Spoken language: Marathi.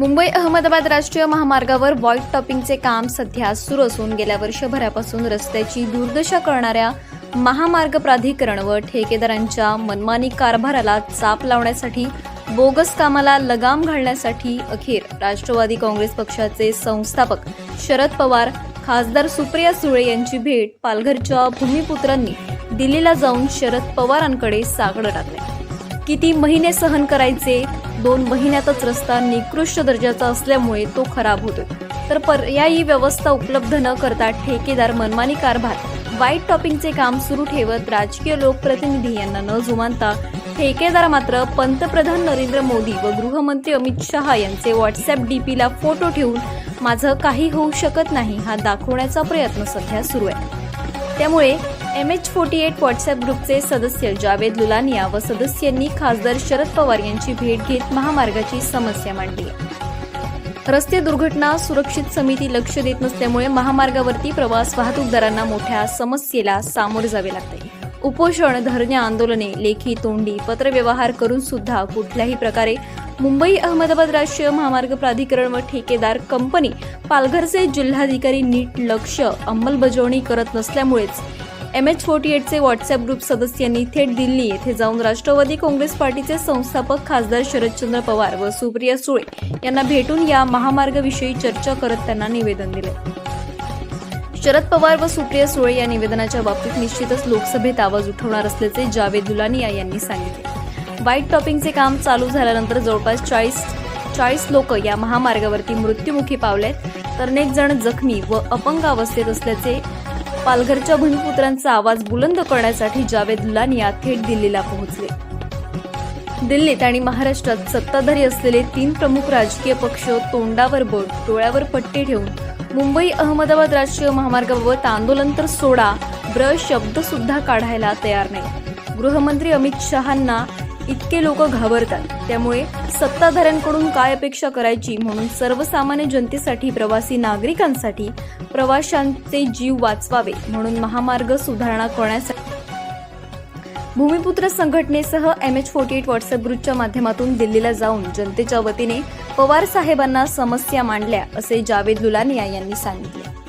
मुंबई अहमदाबाद राष्ट्रीय महामार्गावर व्हाईट टॉपिंगचे काम सध्या सुरू असून गेल्या वर्षभरापासून रस्त्याची दुर्दशा करणाऱ्या महामार्ग प्राधिकरण व ठेकेदारांच्या मनमानी कारभाराला चाप लावण्यासाठी बोगस कामाला लगाम घालण्यासाठी अखेर राष्ट्रवादी काँग्रेस पक्षाचे संस्थापक शरद पवार खासदार सुप्रिया सुळे यांची भेट पालघरच्या भूमिपुत्रांनी दिल्लीला जाऊन शरद पवारांकडे साकडं टाकले किती महिने सहन करायचे? दोन महिन्यातच रस्ता निकृष्ट दर्जाचा असल्यामुळे तो खराब होतोय तर पर्यायी व्यवस्था उपलब्ध न करता ठेकेदार मनमानी कारभार वाईट टॉपिंगचे काम सुरू ठेवत राजकीय लोकप्रतिनिधी यांना न जुमानता ठेकेदार मात्र पंतप्रधान नरेंद्र मोदी व गृहमंत्री अमित शहा यांचे व्हॉट्सअप डीपीला फोटो ठेवून माझं काही होऊ शकत नाही हा दाखवण्याचा प्रयत्न सध्या सुरू आहे. त्यामुळे M H forty eight WhatsApp ग्रुपचे सदस्य जावेद लुलानिया व सदस्यांनी खासदार शरद पवार यांची भेट घेत महामार्गाची समस्या मांडली. रस्ते दुर्घटना सुरक्षित समिती लक्ष देत नसल्यामुळे महामार्गावरती प्रवास वाहतूकदारांना मोठ्या समस्येला सामोरे जावे लागते. उपोषण धरणे आंदोलने लेखी तोंडी पत्रव्यवहार करून सुद्धा कुठल्याही प्रकारे मुंबई अहमदाबाद राष्ट्रीय महामार्ग प्राधिकरण व ठेकेदार कंपनी पालघरचे जिल्हाधिकारी नीट लक्ष अंमलबजावणी करत नसल्यामुळेच एम एच फोर्टी एटचे व्हॉट्सअप ग्रुप सदस्यांनी थेट दिल्ली येथे जाऊन राष्ट्रवादी काँग्रेस पार्टीचे संस्थापक खासदार शरदचंद्र पवार व सुप्रिया सुळे यांना भेटून या महामार्गाविषयी चर्चा करत त्यांना निवेदन दिले. शरद पवार व सुप्रिया सुळे या निवेदनाच्या बाबतीत निश्चितच लोकसभेत आवाज उठवणार असल्याचे जावेद दुलानिया यांनी सांगितले. वाईट टॉपिंगचे काम चालू झाल्यानंतर जवळपास चाळीस चाळीस लोक या महामार्गावरती मृत्युमुखी पावलेत. तर अनेक जण जखमी व अपंग अवस्थेत असल्याचे पालघरच्या भूमिपुत्रांचा आवाज बुलंद करण्यासाठी जावेद लुलानिया थेट दिल्लीला पोहोचले. दिल्लीत आणि महाराष्ट्रात सत्ताधारी असलेले तीन प्रमुख राजकीय पक्ष तोंडावर बोट डोळ्यावर पट्टी ठेवून मुंबई अहमदाबाद राष्ट्रीय महामार्गाबाबत आंदोलन तर सोडा ब्र शब्द सुद्धा काढायला तयार नाही. गृहमंत्री अमित शहांना इतके लोक घाबरतात. त्यामुळे सत्ताधाऱ्यांकडून काय अपेक्षा करायची म्हणून सर्वसामान्य जनतेसाठी प्रवासी नागरिकांसाठी प्रवाशांचे जीव वाचवावे म्हणून महामार्ग सुधारणा करण्यासाठी भूमिपुत्र संघटनेसह M H forty eight WhatsApp ग्रुपच्या माध्यमातून दिल्लीला जाऊन जनतेच्या वतीने पवार साहेबांना समस्या मांडल्या असे जावेद लुलानिया यांनी सांगितले.